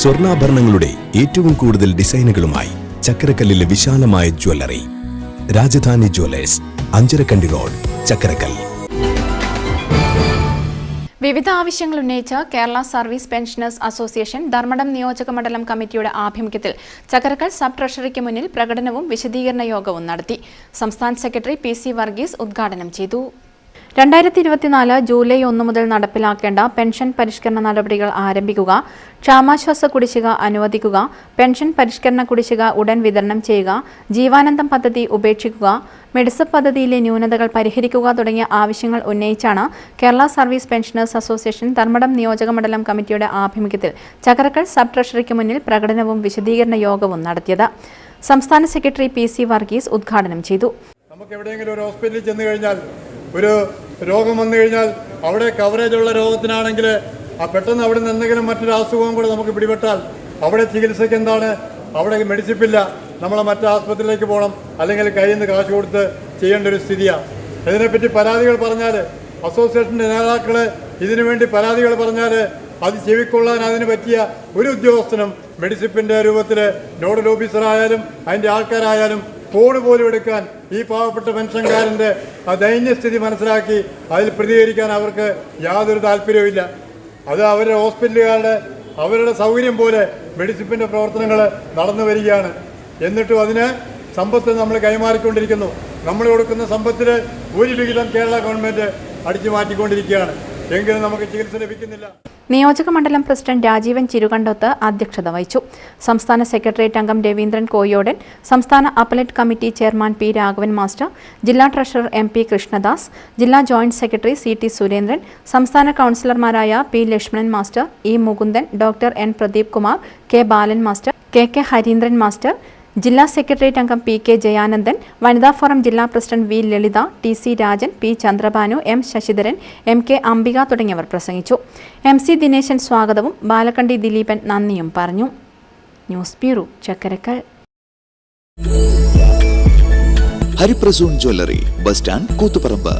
സ്വർണാഭരണങ്ങളുടെ ഏറ്റവും കൂടുതൽ ഡിസൈനുകളുമായി ചക്കരക്കല്ലിലെ വിശാലമായ jewellery. Rajadhani jewellers Anjarakandy road Chakkarakkal വിവിധ ആവശ്യങ്ങൾ ഉന്നയിച്ച് Kerala service pensioners association Dharmadam നിയോജക മണ്ഡലം കമ്മിറ്റിയുടെ ആഭിമുഖ്യത്തിൽ ചക്കരക്കൽ സബ് ട്രഷറിക്ക് മുന്നിൽ പ്രകടനവും വിശദീകരണ യോഗവും നടത്തി. സംസ്ഥാന സെക്രട്ടറി പി സി വർഗീസ് ഉദ്ഘാടനം ചെയ്തു. രണ്ടായിരത്തി ഇരുപത്തിനാല് ജൂലൈ ഒന്ന് മുതൽ നടപ്പിലാക്കേണ്ട പെൻഷൻ പരിഷ്കരണ നടപടികൾ ആരംഭിക്കുക ക്ഷാമാശ്വാസ കുടിശ്ശിക അനുവദിക്കുക പെൻഷൻ പരിഷ്കരണ കുടിശ്ശിക ഉടൻ വിതരണം ചെയ്യുക ജീവാനന്ദം പദ്ധതി ഉപേക്ഷിക്കുക മെഡിസപ്പ് പദ്ധതിയിലെ ന്യൂനതകൾ പരിഹരിക്കുക തുടങ്ങിയ ആവശ്യങ്ങൾ ഉന്നയിച്ചാണ് Kerala service pensioners association Dharmadam നിയോജക മണ്ഡലം കമ്മിറ്റിയുടെ ആഭിമുഖ്യത്തിൽ ചക്രക്കൾ സബ് ട്രഷറിക്ക് മുന്നിൽ പ്രകടനവും വിശദീകരണ യോഗവും നടത്തിയത്. സംസ്ഥാന സെക്രട്ടറി പി സി വർഗീസ് ഉദ്ഘാടനം ചെയ്തു. ഒരു രോഗം വന്നു കഴിഞ്ഞാൽ അവിടെ കവറേജ് ഉള്ള രോഗത്തിനാണെങ്കിൽ ആ പെട്ടെന്ന് അവിടെ നിന്ന് എന്തെങ്കിലും മറ്റൊരു അസുഖവും കൂടെ നമുക്ക് പിടിപെട്ടാൽ അവിടെ ചികിത്സയ്ക്ക് എന്താണ്? അവിടെ മെഡിസിപ്പില്ല. നമ്മളെ മറ്റു ആസ്പത്രിയിലേക്ക് പോകണം. അല്ലെങ്കിൽ കയ്യിൽ നിന്ന് കാശ് കൊടുത്ത് ചെയ്യേണ്ട ഒരു സ്ഥിതിയാണ് ഇതിനെപ്പറ്റി പരാതികൾ പറഞ്ഞാൽ അസോസിയേഷന്റെ നേതാക്കൾ ഇതിനുവേണ്ടി പരാതികൾ പറഞ്ഞാൽ അത് ചെവിക്കൊള്ളാൻ അതിന് പറ്റിയ ഒരു ഉദ്യോഗസ്ഥനും മെഡിസിപ്പിന്റെ രൂപത്തിൽ നോഡൽ ഓഫീസറായാലും അതിന്റെ ആൾക്കാരായാലും ഫോൺ പോലും എടുക്കാൻ ഈ പാവപ്പെട്ട പെൻഷൻകാരന്റെ ദൈന്യസ്ഥിതി മനസ്സിലാക്കി അതിൽ പ്രതികരിക്കാൻ അവർക്ക് യാതൊരു താല്പര്യവുമില്ല അത് അവരുടെ ഹോസ്പിറ്റലുകാരുടെ അവരുടെ സൗകര്യം പോലെ മെഡിസിപ്പിന്റെ പ്രവർത്തനങ്ങൾ നടന്നു വരികയാണ്. എന്നിട്ടും അതിന് സമ്പത്ത് നമ്മൾ കൈമാറിക്കൊണ്ടിരിക്കുന്നു. നമ്മൾ കൊടുക്കുന്ന സമ്പത്തിൽ ഒരു വിഹിതം കേരള ഗവൺമെന്റ് അടിച്ചു മാറ്റിക്കൊണ്ടിരിക്കുകയാണ്. എങ്കിലും നമുക്ക് ചികിത്സ ലഭിക്കുന്നില്ല. നിയോജക മണ്ഡലം പ്രസിഡന്റ് രാജീവൻ ചിരുകണ്ടോത്ത് അധ്യക്ഷത വഹിച്ചു. സംസ്ഥാന സെക്രട്ടേറിയറ്റ് അംഗം രവീന്ദ്രൻ കോയോടൻ സംസ്ഥാന appellate committee chairman P Raghavan master ജില്ലാ ട്രഷറർ എം പി കൃഷ്ണദാസ് ജില്ലാ joint secretary C T Surendran സംസ്ഥാന കൗൺസിലർമാരായ P Lakshmanan master E Mukundan doctor N Pradeep Kumar K Balan master K K Hareendran master ജില്ലാ secretariat അംഗം P K Jayanandan വനിതാ forum ജില്ലാ president V Lalitha T C Rajan P Chandrabhanu M Sasidharan M K Ambika തുടങ്ങിയവർ പ്രസംഗിച്ചു. M C Dineshan സ്വാഗതവും ബാലക്കണ്ടി ദിലീപൻ നന്ദിയും പറഞ്ഞു. News bureau Chakkarakkal. Hariprasoon jewellery bus stand Koothuparamba.